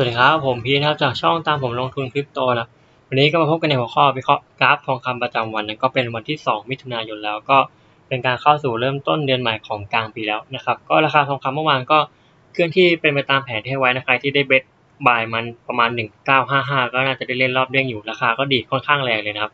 สวัสดีครับ ผมพีทนะครับจากช่องตามผมลงทุนคริปโตนะวันนี้ก็มาพบกันในหัวข้อวิเคราะห์กราฟทองคำประจำวันนะก็เป็นวันที่ 2 มิถุนายนแล้วก็เป็นการเข้าสู่เริ่มต้นเดือนใหม่ของกลางปีแล้วนะครับ ก็ราคาทองคำเมื่อวานก็เคลื่อนที่เป็นไปตามแผนที่ให้ไว้นะใครที่ได้เบสบายมันประมาณ 1955 ก็น่าจะได้เล่นรอบเด้งอยู่ราคาก็ดีค่อนข้างแรงเลยนะครับ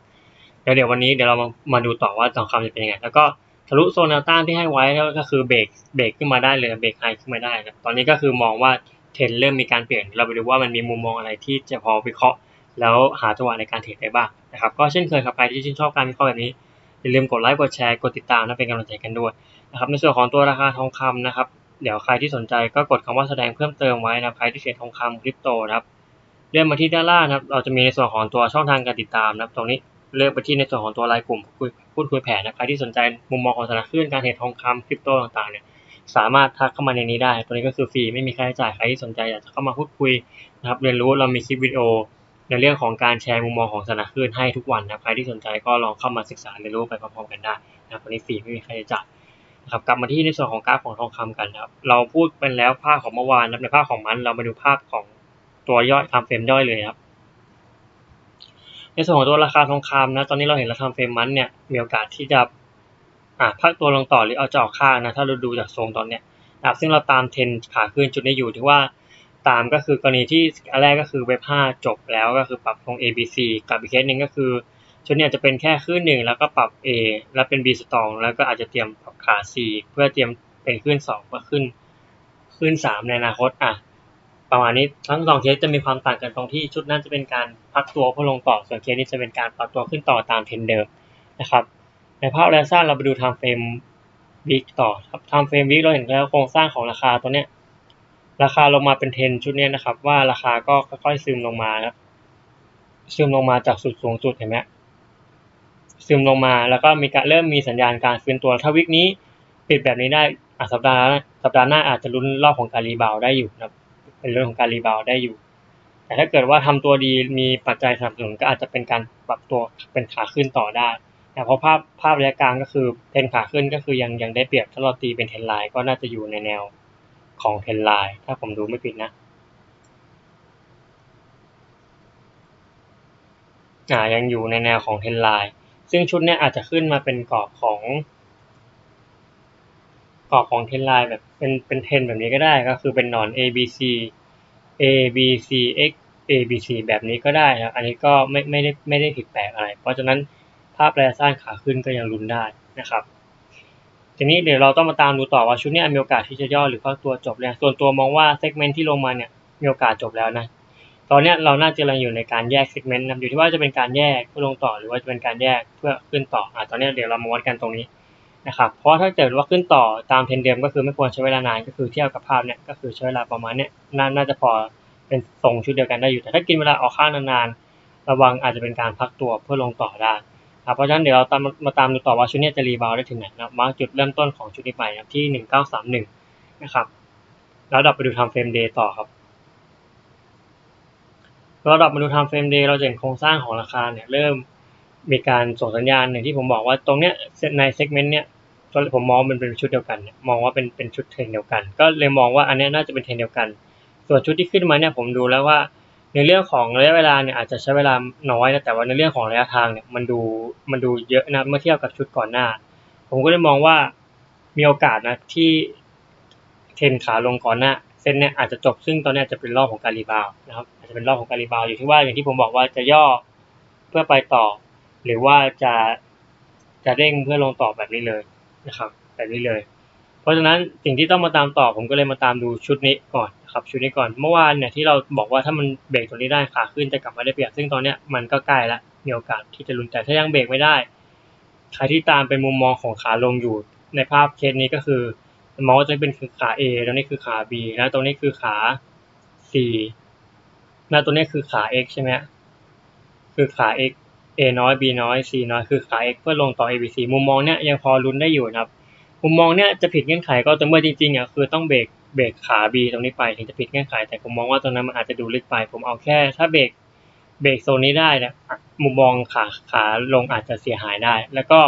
เดี๋ยวเดี๋ยววันนี้เดี๋ยวเรามามาดูต่อว่าทองคำจะเป็นยังไงแล้วก็ทะลุโซนแนวต้านที่ให้ไว้ก็คือเบรกเบรกขึ้นมาได้เลยเบรกไฮขึ้นมาได้นะตอนนี้ก็คือมองว่าเท เทรนเริ่มมีการเปลี่ยน เราไปดูว่ามันมีมุมมองอะไรที่จะพอวิเคราะห์ แล้วหาจังหวะในการเทรดได้บ้างนะครับ ก็เช่นเคยครับใครที่ชื่นชอบการวิเคราะห์แบบนี้อย่าลืมกดไลค์กดแชร์กดติดตามนะเป็นกำลังใจกันด้วยนะครับในส่วนของตัวราคาทองคำนะครับเดี๋ยวใครที่สนใจก็กดคำว่าแสดงเพิ่มเติมไว้นะใครที่เทรดทองคำคริปโตนะครับเลื่อนมาที่ด้านล่างนะครับ เราจะมีในส่วนของตัวช่องทางการติดตามนะครับ ตรงนี้เลือกไปที่ในส่วนของตัวรายกลุ่มพูดพูดคุยแผนนะใครที่สนใจมุมมองของสถานคลื่นการเทรดทองคำคริปโตต่างๆเนี่ย สามารถทักเข้ามาในนี้ได้ ตัวนี้ก็คือฟรีไม่มีค่าใช้จ่ายใครที่สนใจอยากจะเข้ามาพูดคุยนะครับเรียนรู้เรามีคลิปวิดีโอ ในเรื่องของการแชร์มุมมองของสถานคลื่นให้ทุกวันนะครับใครที่สนใจก็ลองเข้ามาศึกษาเรียนรู้ไปพร้อมๆกันได้นะครับตัวนี้ฟรีไม่มีค่าใช้จ่ายนะครับกลับมาที่ในส่วนของกราฟของทองคำกันนะครับเราพูดเป็นแล้วภาพของเมื่อวานนะในภาพของมันเรามาดูภาพของตัวย่อยทำเฟรมย่อยเลยครับในส่วนของตัวราคาทองคำนะตอนนี้เราเห็นราคาเฟรมมันเนี่ยมีโอกาสที่จะ อ่าพักตัวลงต่อหรือเอาจะออกข้างนะถ้าเราดูจากทรงตอนเนี้ยนะครับซึ่งเราตามเทรนขาขึ้นจุดนี้อยู่ที่ว่าตามก็คือกรณีที่อันแรกก็คือเว็บ5จบแล้วก็คือปรับตรง A B C กับอีกเคสหนึ่งก็คือชุดนี้จะเป็นแค่ขึ้นหนึ่งแล้วก็ปรับ A แล้วเป็น B สตองแล้วก็อาจจะเตรียมปรับขา C เพื่อเตรียมเป็นขึ้น2ก็ขึ้นขึ้น 3 ในอนาคตอะประมาณนี้ทั้งสองเคสจะมีความต่างกันตรงที่ชุดนั้นจะเป็นการพักตัวเพื่อลงต่อส่วนเคสนี้จะเป็นการปรับตัวขึ้นต่อตามเทรนเดิมนะครับ ในภาพระยะสั้นเราไปดู time frame วิกต่อครับ time frame วิกเราเห็นแล้วโครงสร้างของราคาตัวเนี้ยราคาลงมาเป็นเทนชุดเนี้ยนะครับ ว่าราคาก็ค่อยๆซึมลงมาครับซึมลงมาจากสุดสูงสุดเห็นไหมซึมลงมาแล้วก็มีการเริ่มมีสัญญาณการฟื้นตัวถ้าวิกนี้ปิดแบบนี้ได้อะสัปดาห์สัปดาห์หน้าอาจจะลุ้นรอบของการรีบาวได้อยู่นะเป็นเรื่องของการรีบาวได้อยู่ แต่ถ้าเกิดว่าทำตัวดีมีปัจจัยสนับสนุนก็อาจจะเป็นการปรับตัวเป็นขาขึ้นต่อได้ เพราะภาพภาพระยะกลางก็คือเทรนขาขึ้นก็คือยังยังได้เปรียบถ้าเราตีเป็นเทรนไลน์ก็น่าจะอยู่ในแนวของเทรนไลน์ถ้าผมดูไม่ผิดนะอ่ายังอยู่ในแนวของเทรนไลน์ซึ่งชุดนี้อาจจะขึ้นมาเป็นกรอบของกรอบของเทรนไลน์แบบเป็นเป็นเทรนแบบนี้ก็ได้ก็คือเป็นนอน A B C A B C X A B C แบบนี้ก็ได้นะอันนี้ก็ไม่ไม่ได้ไม่ได้ผิดแปลกอะไร เพราะฉะนั้น ภาพระยะสั้นขาขึ้นก็ยังลุ้นได้นะครับทีนี้เดี๋ยวเราต้องมาตามดูต่อว่าชุดนี้มีโอกาสที่จะย่อหรือเข้าตัวจบแล้วส่วนตัวมองว่าเซกเมนต์ที่ลงมาเนี่ยมีโอกาสจบแล้วนะตอนนี้เราน่าจะยังอยู่ในการแยกเซกเมนต์นะอยู่ที่ว่าจะเป็นการแยกเพื่อลงต่อหรือว่าจะเป็นการแยกเพื่อขึ้นต่ออ่าตอนนี้เดี๋ยวเรามาวัดกันตรงนี้นะครับเพราะถ้าเกิดว่าขึ้นต่อตามเทรนเดิมก็คือไม่ควรใช้เวลานานก็คือเทียบกับภาพเนี่ยก็คือใช้เวลาประมาณเนี้ยน่าจะพอเป็นทรงชุดเดียวกันได้อยู่แต่ถ้ากินเวลาออกข้างนานๆระวังอาจจะเป็นการพักตัวเพื่อลงต่อได้ เพราะฉะนั้นเดี๋ยวเราตามมาตามดูต่อว่าชุดนี้จะรีบาวได้ถึงไหนนะมาจุดเริ่มต้นของชุดนี้ไปนะที่หนึ่งเก้าสามหนึ่งนะครับแล้วดับไปดูทำเฟรมเดย์ต่อครับเราดับมาดูทำเฟรมเดย์เราจะเห็นโครงสร้างของราคาเนี่ยเริ่มมีการส่งสัญญาณอย่างที่ผมบอกว่าตรงเนี้ยในเซกเมนต์เนี้ยผมมองมันเป็นชุดเดียวกันเนี่ยมองว่าเป็นเป็นชุดเทรนเดียวกัน ก็เลยมองว่าอันนี้น่าจะเป็นเทรนเดียวกัน ส่วนชุดที่ขึ้นมาเนี่ยผมดูแล้วว่า ในเรื่องของระยะเวลาเนี่ยอาจจะใช้เวลาน้อยนะแต่ว่าในเรื่องของระยะทางเนี่ยมันดูมันดูเยอะนะเมื่อเทียบกับชุดก่อนหน้า ผมก็เลยมองว่ามีโอกาสนะที่เทนขาลงก่อนหน้าเส้นเนี่ยอาจจะจบซึ่งตอนนี้จะเป็นรอบของการรีบาวนะครับอาจจะเป็นรอบของการรีบาวอยู่ที่ว่าอย่างที่ผมบอกว่าจะย่อเพื่อไปต่อ หรือว่าจะจะเร่งเพื่อลงต่อแบบนี้เลยนะครับ แบบนี้เลย เพราะฉะนั้นสิ่งที่ต้องมาตามต่อผมก็เลยมาตามดูชุดนี้ก่อน ครับชุดนี้ก่อน เมื่อวานเนี่ยที่เราบอกว่าถ้ามันเบรกตัวนี้ได้ขาขึ้นจะกลับมาได้เปรียบ ซึ่งตอนเนี้ยมันก็ใกล้ละมีโอกาสที่จะลุ้นแต่ถ้ายังเบรกไม่ได้ ใครที่ตามเป็นมุมมองของขาลงอยู่ ในภาพเคสนี้ก็คือมองว่าจะเป็นคือขา A ตรงนี้คือขา B แล้วตรงนี้คือขา C แล้วตัวนี้คือขา X ใช่ไหมคือขา X A น้อย B น้อย C น้อยคือขา X เพื่อลงต่อ ABC มุมมองเนี้ยยังพอลุ้นได้อยู่นะครับ มุมมองเนี้ยจะผิดเงื่อนไขก็ต่อเมื่อจริงๆอะคือต้องเบรก เบรกขา B ตรงนี้ไปถึงจะผิดเงื่อนไข แต่ผมมองว่าตรงนั้นมันอาจจะดูลึกไป ผมเอาแค่ ถ้าเบรกเบรกโซนนี้ได้นะมุมมองขาขาลงอาจจะเสียหายได้ แล้วก็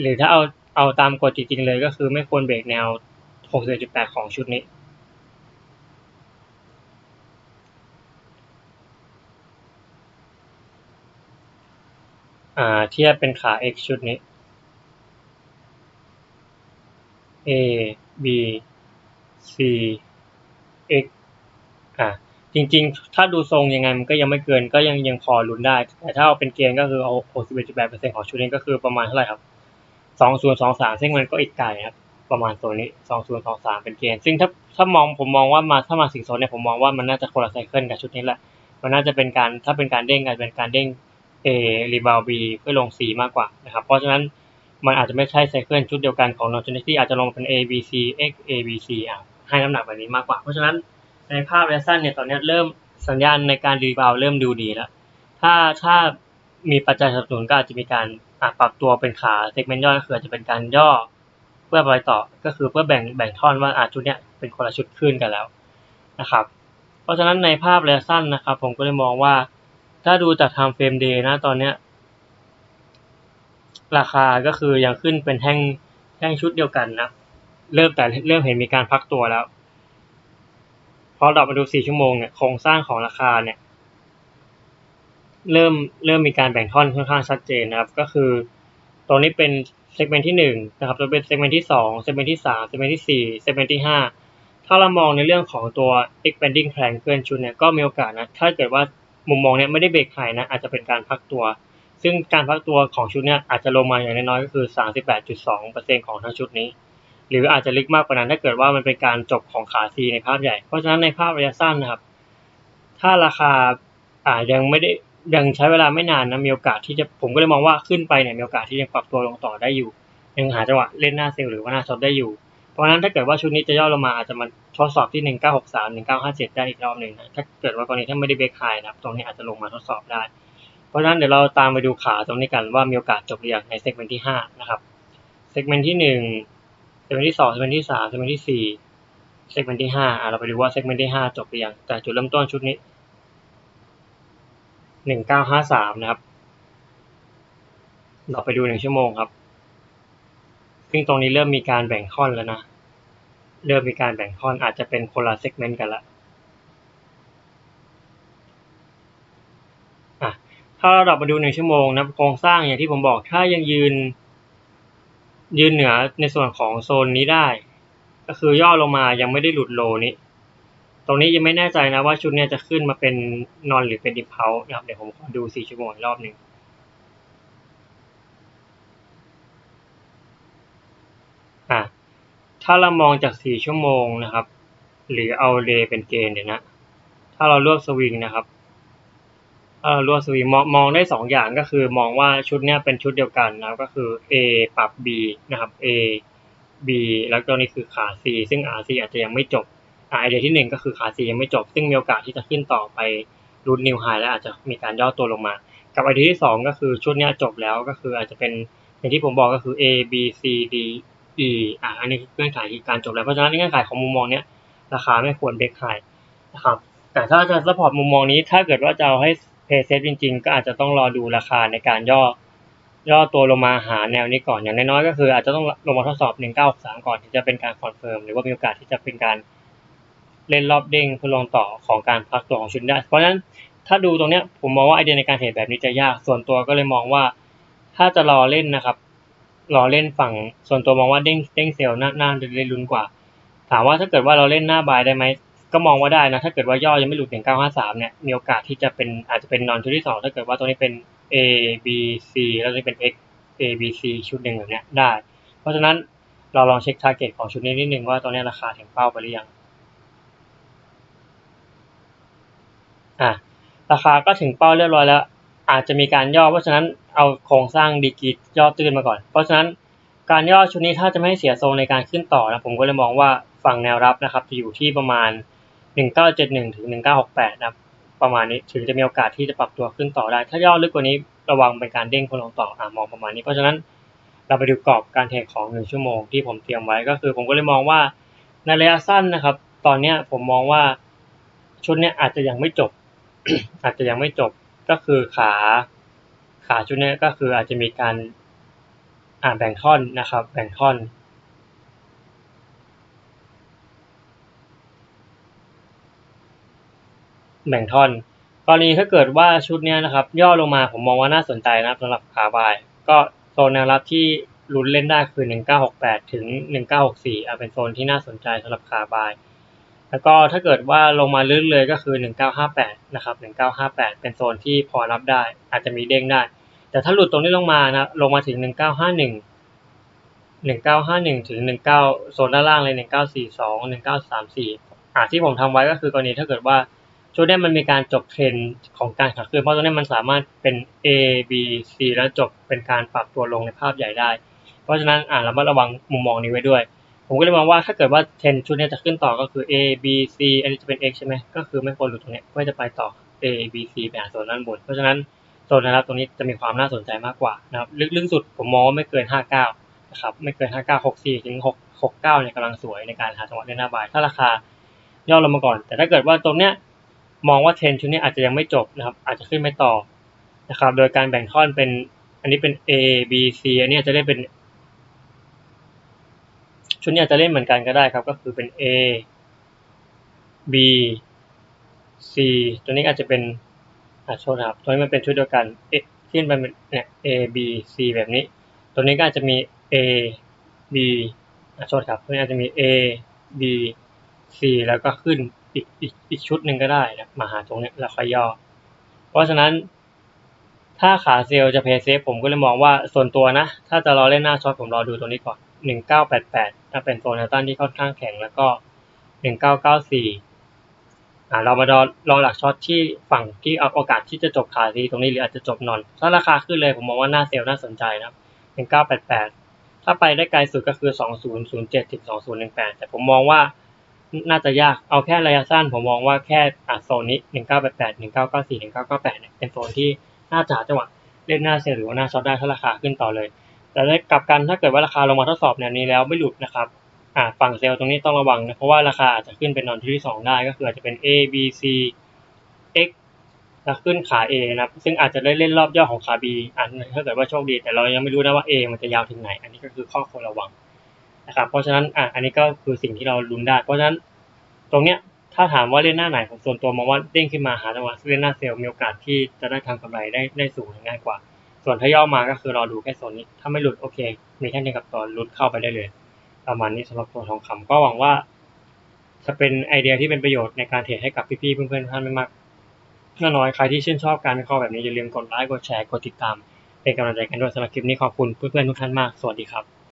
หรือถ้าเอาเอาตามกฎจริงๆเลยก็คือไม่ควรเบรกแนว 60.8 ของชุดนี้อาทียบเป็นขา x ชุดนี้ a b c x อ่าจริงๆ ถ้าดูทรงยังไงมันก็ยังไม่เกินก็ยังยังพอลุ้นได้ แต่ถ้าเอาเป็นเกณฑ์ก็คือเอา61.8%ของชุดนี้ก็คือประมาณเท่าไหร่ครับ 2023 ซึ่งมันก็อีกไกลครับ ประมาณตัวนี้ 2023 เป็นเกณฑ์ ซึ่งถ้าถ้ามองผมมองว่ามาถ้ามาสิงโซนเนี่ยผมมองว่ามันน่าจะคนละไซเคิลกับชุดนี้แหละ มันน่าจะเป็นการถ้าเป็นการเด้งกันเป็นการเด้ง A รีบาว B เพื่อลง C มากกว่านะครับ เพราะฉะนั้นมันอาจจะไม่ใช่ไซเคิลชุดเดียวกันของ non t อาจจะลงเป็น A B C X A B C อะ ให้น้ำหนักแบบนี้มากกว่า เพราะฉะนั้นในภาพระยะสั้นเนี่ยตอนนี้เริ่มสัญญาณในการรีบาวเริ่มดูดีแล้ว ถ้าถ้ามีปัจจัยสนับสนุนก็อาจจะมีการปรับตัวเป็นขาเซกเมนต์ย่อยก็คืออาจจะเป็นการย่อเพื่อไปต่อก็คือเพื่อแบ่งแบ่งท่อนว่าอาชุดเนี้ยเป็นคนละชุดขึ้นกันแล้วนะครับ เพราะฉะนั้นในภาพระยะสั้นนะครับ ผมก็เลยมองว่า ถ้าดูจาก time frame day นะตอนเนี้ยราคาก็คือยังขึ้นเป็นแท่งแท่งชุดเดียวกันนะ เริ่มแต่เริ่มเห็นมีการพักตัวแล้วพอเรามาดู4ชั่วโมงเนี่ยโครงสร้างของราคาเนี่ย เริ่มเริ่มมีการแบ่งท่อนค่อนข้างชัดเจนนะครับ ก็คือตรงนี้เป็นเซกเมนต์ที่1นะครับตัวเป็นเซกเมนต์ที่2เซกเมนต์ที่3เซกเมนต์ที่4เซกเมนต์ที่5ถ้าเรามองในเรื่องของตัว expanding plan เคลื่อนชุดเนี่ยก็มีโอกาสนะถ้าเกิดว่ามุมมองเนี้ยไม่ได้เบรกไฮนะอาจจะเป็นการพักตัว ซึ่งการพักตัวของชุดเนี้ยอาจจะลงมาอย่างน้อยๆก็คือ 38.2%ของทั้งชุดนี้ หรืออาจจะลึกมากกว่านั้นถ้าเกิดว่ามันเป็นการจบของขาซีในภาพใหญ่ เพราะฉะนั้นในภาพระยะสั้นนะครับ ถ้าราคาอ่ายังไม่ได้ยังใช้เวลาไม่นานนะมีโอกาสที่จะผมก็เลยมองว่าขึ้นไปเนี่ยมีโอกาสที่จะปรับตัวลงต่อได้อยู่ ยังหาจังหวะเล่นหน้าเซลล์หรือว่าหน้าช็อตได้อยู่ เพราะฉะนั้นถ้าเกิดว่าชุดนี้จะย่อลงมาอาจจะมาทดสอบที่ 1963 1957 ได้อีกรอบหนึ่งนะถ้าเกิดว่ากรณีถ้าไม่ได้เบรกไฮนะครับตรงนี้อาจจะลงมาทดสอบได้ เพราะฉะนั้นเดี๋ยวเราตามไปดูขาตรงนี้กันว่ามีโอกาสจบหรือยังในเซกเมนต์ที่5นะครับเซกเมนต์ที่ 1 เซกเมนต์ที่สองเซกเมนต์ที่สามเซกเมนต์ที่สี่เซกเมนต์ที่ห้าอะเราไปดูว่าเซกเมนต์ที่ห้าจบไปยังแต่จุดเริ่มต้นชุดนี้หนึ่งเก้าห้าสามนะครับ เราไปดูหนึ่งชั่วโมงครับ ซึ่งตรงนี้เริ่มมีการแบ่งค่อนแล้วนะ เริ่มมีการแบ่งค่อนอาจจะเป็นคนละเซกเมนต์กันละอะถ้าเรามาดูหนึ่งชั่วโมงนะโครงสร้างอย่างที่ผมบอกถ้ายังยืน ยืนเหนือในส่วนของโซนนี้ได้ ก็คือย่อลงมายังไม่ได้หลุดโลนี้ ตรงนี้ยังไม่แน่ใจนะว่าชุดนี้จะขึ้นมาเป็นนอนหรือเป็นดิพเพานะครับเดี๋ยวผมขอดูสี่ชั่วโมงอีกรอบหนึ่งอะถ้าเรามองจากสี่ชั่วโมงนะครับ หรือเอาเรเป็นเกณฑ์เดี๋ยนะ ถ้าเราเลือกสวิงนะครับ เอ่อรัวสวีมองมองได้สองอย่างก็คือมองว่าชุดเนี้ยเป็นชุดเดียวกันนะก็คือ A ปรับ B นะครับ A B แล้วตัวนี้คือขา C ซึ่ง RC อาจจะยังไม่จบไอเดียที่หนึ่งก็คือขา C ยังไม่จบ ซึ่งมีโอกาสที่จะขึ้นต่อไปรูทนิวไฮแล้วอาจจะมีการย่อตัวลงมา กับไอเดียที่สองก็คือชุดเนี้ยจบแล้วก็คืออาจจะเป็นอย่างที่ผมบอกก็คือ A B C D E อ่าอันนี้เงื่อนไขการจบแล้วเพราะฉะนั้นเงื่อนไขของมุมมองเนี้ยราคาไม่ควรเบรกไฮนะครับแต่ถ้าจะสปอร์ตมุมมองนี้ถ้าเกิดว่าจะเอาให้ เพย์เซฟจริง ๆ ก็อาจจะต้องรอดูราคาในการย่อย่อตัวลงมาหาแนวนี้ก่อนอย่างน้อยๆก็คืออาจจะต้องลงมาทดสอบ 1963 ก่อนที่จะเป็นการคอนเฟิร์มหรือว่ามีโอกาสที่จะเป็นการเล่นรอบเด้งเพื่อลงต่อของการพักตัวของชุดได้ เพราะฉะนั้นถ้าดูตรงเนี้ยผมมองว่าไอเดียในการเทรดแบบนี้จะยาก ส่วนตัวก็เลยมองว่า ถ้าจะรอเล่นนะครับ รอเล่นฝั่งส่วนตัวมองว่าเด้งเด้งเซลล์น่าน่าจะได้ลุ้นกว่า ถามว่าถ้าเกิดว่าเราเล่นหน้าบายได้ไหม ก็มองว่าได้นะ ถ้าเกิดว่าย่อยังไม่หลุดถึง953 เนี่ย มีโอกาสที่จะเป็นอาจจะเป็นนอนชุดที่ 2 ถ้าเกิดว่าตัวนี้เป็น A B C แล้วตัวนี้เป็น X A B C ชุดหนึ่งแบบนี้ยได้ เพราะฉะนั้นเราลองเช็คทาร์เก็ตของชุดนี้นิดนึงว่าตัวนี้ราคาถึงเป้าไปหรือยัง อะราคาก็ถึงเป้าเรียบร้อยแล้ว อาจจะมีการย่อ เพราะฉะนั้นเอาโครงสร้างดีกีย่อตื้นมาก่อน เพราะฉะนั้นการย่อชุดนี้ถ้าจะไม่ให้เสียโซนในการขึ้นต่อนะผมก็เลยมองว่าฝั่งแนวรับนะครับจะอยู่ที่ประมาณ 1971 ถึง 1968 นะครับ ประมาณนี้ถึงจะมีโอกาสที่จะปรับตัวขึ้นต่อได้ ถ้าย่อลึกกว่านี้ระวังเป็นการเด้งคนลงต่ออ่ามองประมาณนี้ เพราะฉะนั้นเราไปดูกรอบการเทรดของ 1 ชั่วโมงที่ผมเตรียมไว้ก็คือผมก็เลยมองว่าในระยะสั้นนะครับ ตอนนี้ผมมองว่าชุดนี้อาจจะยังไม่จบ อาจจะยังไม่จบก็คือขาขาชุดนี้ก็คืออาจจะมีการอ่าแบ่งท่อนนะครับ แบ่งท่อน แบ่งท่อน กรณีถ้าเกิดว่าชุดนี้นะครับ ย่อลงมาผมมองว่าน่าสนใจนะครับสำหรับขาบาย ก็โซนแนวรับที่ลุ้นเล่นได้คือ 1968 ถึง 1964อะเป็นโซนที่น่าสนใจสำหรับขาบาย แล้วก็ถ้าเกิดว่าลงมาลึกเลยก็คือ 1958 นะครับ 1958 เป็นโซนที่พอรับได้ อาจจะมีเด้งได้ แต่ถ้าหลุดตรงนี้ลงมานะลงมาถึง 1951 1951 ถึง 19 โซนด้านล่างเลย 1942 1934อ่าที่ผมทำไว้ก็คือกรณีถ้าเกิดว่า ชุดเนี้มันมีการจบเทรนด์ของการขาขึ้นเพราะตรงนี้มันสามารถเป็น A B C แล้วจบเป็นการปรับตัวลงในภาพใหญ่ได้ เพราะฉะนั้นอ่าระมัดระวังมุมมองนี้ไว้ด้วย ผมก็เลยมองว่าถ้าเกิดว่าเทรนด์ชุดนี้จะขึ้นต่อก็คือ A B C อันนี้จะเป็น X ใช่ไหมก็คือไม่ควรหลุดตรงนี้ยก็จะไปต่อ A B C ไปหาโซนด้านบน เพราะฉะนั้นโซนนะครับตรงนี้จะมีความน่าสนใจมากกว่านะครับลึกๆสุดผมมองว่าไม่เกิน 59นะครับไม่เกิน 59 64ถึง6 69เนี่ยกำลังสวยในการหาจังหวะเล่นหน้าบายถ้าราคาย่อลงมาก่อน แต่ถ้าเกิดว่าตรงเนี้ย มองว่าเทรนชุดนี้อาจจะยังไม่จบนะครับ อาจจะขึ้นไม่ต่อนะครับ โดยการแบ่งท่อนเป็น อันนี้เป็น A B C อันนี้จจะได้เป็น ชุดนี้อาจจะเล่นเหมือนกันก็ได้ครับ ก็คือเป็น A B C ตัวนี้อาจจะเป็นอ่าโทษนะครับ ตัวนี้มันเป็นชุดเดียวกัน A ที่มันเป็นเนี่ย A B C แบบนี้ ตัวนี้ก็อาจจะมี A B อะโทษครับ ตัวนี้อาจจะมี A B C แล้วก็ขึ้น อีกอีกอีกชุดหนึ่งก็ได้นะมาหาตรงนี้แล้วค่อยย่อ เพราะฉะนั้น ถ้าขาเซลจะเพย์เซฟผมก็เลยมองว่าส่วนตัวนะ ถ้าจะรอเล่นหน้าช็อตผมรอดูตัวนี้ก่อน 1988ถ้าเป็นโซนแนวต้านที่ค่อนข้างแข็งแล้วก็ 1994อ่าเรามาดอรอหลักช็อตที่ฝั่งที่เอาโอกาสที่จะจบขาซีตรงนี้หรืออาจจะจบนอน ถ้าราคาขึ้นเลยผมมองว่าหน้าเซลน่าสนใจนะ1988ถ้าไปได้ไกลสุดก็คือ 2007ถึง2018 แต่ผมมองว่า น่าจะยาก เอาแค่ระยะสั้นผมมองว่าแค่อะโซนนี้1988 1994 1998เนี่ยเป็นโซนที่น่าจะจังหวะเล่นหน้าเซลล์หรือว่าหน้าช็อตได้ถ้าราคาขึ้นต่อเลย แต่ในกลับกันถ้าเกิดว่าราคาลงมาทดสอบแนวนี้แล้วไม่หลุดนะครับอ่าฝั่งเซลล์ตรงนี้ต้องระวังนะเพราะว่าราคาอาจจะขึ้นเป็นนอนที่ที่สองได้ก็คืออาจจะเป็น A B C X แล้วขึ้นขา A นะครับ ซึ่งอาจจะได้เล่นรอบย่อของขา B อันถ้าเกิดว่าโชคดี แต่เรายังไม่รู้นะว่า A มันจะยาวถึงไหน อันนี้ก็คือข้อควรระวัง นะครับ เพราะฉะนั้นอะอันนี้ก็คือสิ่งที่เราลุ้นได้ เพราะฉะนั้นตรงเนี้ยถ้าถามว่าเล่นหน้าไหนผมส่วนตัวมองว่าเด้งขึ้นมาหาจังหวะเล่นหน้าเซลล์มีโอกาสที่จะได้ทำกำไรได้ได้สูงง่ายกว่า ส่วนถ้าย่อมาก็คือรอดูแค่โซนนี้ ถ้าไม่หลุดโอเค มีแค่นี้กับตัวลุ้นเข้าไปได้เลย ประมาณนี้สำหรับตัวทองคำก็หวังว่าจะเป็นไอเดียที่เป็นประโยชน์ในการเทรดให้กับพี่ๆเพื่อนๆท่านไม่มากน้อยใครที่ชื่นชอบการวิเคราะห์แบบนี้อย่าลืมกดไลค์กดแชร์กดติดตาม เป็นกำลังใจกันด้วยสำหรับคลิปนี้ขอบคุณเพื่อนๆทุกท่านมากสวัสดีครับ